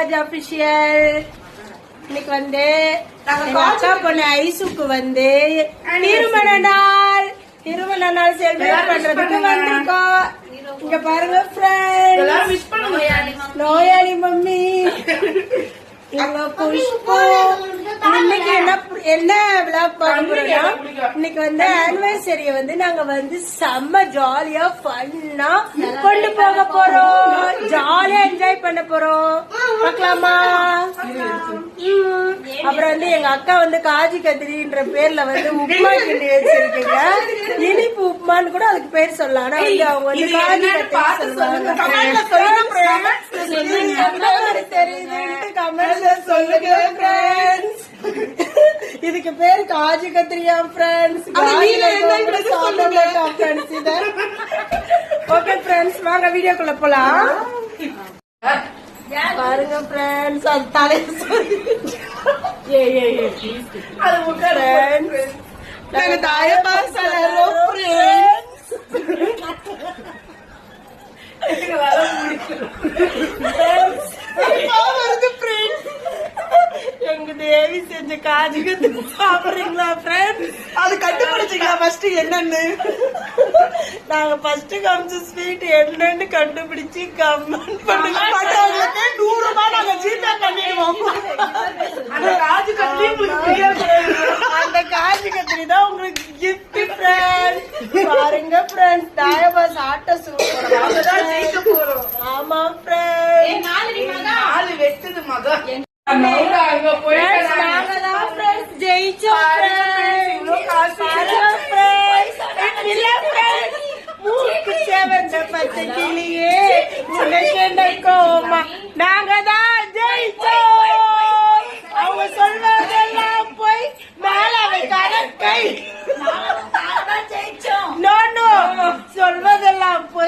Raj official இன்னைக்கு வந்து எங்க அக்கா பொண்ணு ஐசுக்கு வந்து திருமண நாள். திருமண நாள் செலிப்ரேட் பண்றதுக்கு வந்திருக்கோம். இங்க பாருங்க ஃப்ரெண்ட்ஸ் நோயாளி மம்மி. இன்னைக்கு என்ன என்ன விழா பண்றோம்னா இன்னைக்கு வந்து ஆனிவர்சரிய வந்து நாங்க வந்து செம்ம ஜாலியா ஃபன்னா கொண்டு போக போறோம். ஜாலியா என்ஜாய் பண்ண போறோம். பார்க்கலாமா. அப்புறம் வந்து எங்க அக்கா வந்து காஜி கத்திரின்ற பேர்ல வந்து உப்மா கிண்டி வச்சிருக்கீங்க. இனிப்பு உப்மான்னு கூட அதுக்கு பேர் சொல்லலாம். ஆனா வந்து அவங்க வந்து காஜி கத்திரி தெரியுதுன்ட்டு கமெண்ட்ல சொல்லுங்க friends. இதுக்கு பேரு kaju kathiriya friends friends okay friends வாங்க வீடியோக்குள்ள போலாம். பாருங்க ஃப்ரெண்ட்ஸ் அது தலைய ஏ ஏ ஏ அது ஃப்ரெண்ட்ஸ் நாங்க தாய பாசலரோ ஃப்ரெண்ட்ஸ் எங்க தேவி செஞ்ச காஜு சாப்பிடுறீங்களா ஃப்ரெண்ட்ஸ் அது கண்டுபிடிச்சீங்களா ஃபர்ஸ்ட் என்னன்னு. நாங்க ஃபர்ஸ்ட் காமிச்ச ஸ்வீட் என்னன்னு கண்டுபிடிச்சு கமெண்ட் பண்ணுங்க. அந்த அந்த கத்திரி தான் உங்களுக்கு கிஃப்ட் ஃப்ரெண்ட்ஸ் பாருங்க ஃப்ரெண்ட்ஸ் தாயபாஸ் ஆட்ட நாங்கதான் ஜெயிக்க போறோம் ஆமா ஃப்ரெண்ட்ஸ் ஆளு வெட்டுது மகன் அங்க ஃப்ரெண்ட்ஸ் நாங்க தான் ஃப்ரெண்ட்ஸ் ஜெயிச்சோம் ஃப்ரெண்ட்ஸ் பாருங்க ஃப்ரெண்ட்ஸ் இல்ல ஃப்ரெண்ட்ஸ் மூக்கு பச்சை கிளியே உனக்கு கோமா? நாங்க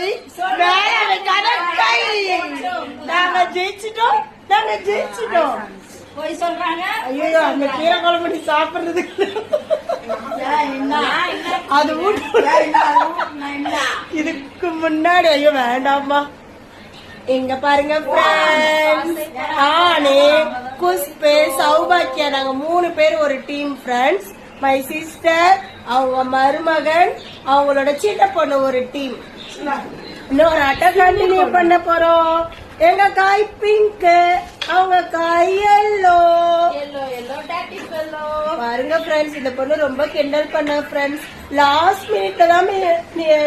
போய் மேல அவை கடற்கை நாங்க ஜெயிச்சிட்டோம் நாங்க ஜெயிச்சிட்டோம். போய் சொல்றாங்க. ஐயோ அந்த கீரை குழம்பு சாப்பிடுறதுக்கு. அது இதுக்கு முன்னாடி ஐயோ வேண்டாம்மா. இங்க பாருங்க. நானு குஷ்பு சௌபாக்கியா நாங்க மூணு பேர் ஒரு டீம் ஃப்ரெண்ட்ஸ் மை சிஸ்டர் அவங்க மருமகன் அவங்களோட சின்ன பொண்ணு ஒரு டீம் இன்னொரு அட்டை கண்டினியூ பண்ண போறோம். எங்க காய் பிங்க் அவங்க காய் எல்லோ பாருங்க ஃப்ரெண்ட்ஸ் இந்த பொண்ணு ரொம்ப கிண்டல் பண்ண ஃப்ரெண்ட்ஸ் லாஸ்ட் மினிட்ல தான்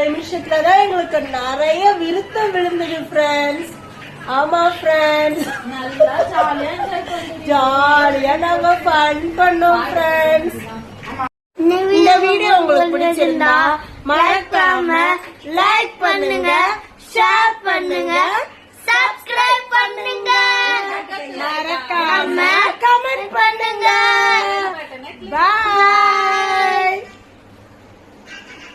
நிமிஷத்துல தான் எங்களுக்கு நிறைய விருத்தம் விழுந்தது ஃப்ரெண்ட்ஸ் ஆமா ஃப்ரெண்ட்ஸ் ஜாலியா நாங்க ஃபன் பண்ணோம் ஃப்ரெண்ட்ஸ் பிடிச்சிருந்தா மறக்காம லைக் பண்ணுங்க ஷேர் பண்ணுங்க சப்ஸ்கிரைப் பண்ணுங்க. மறக்காம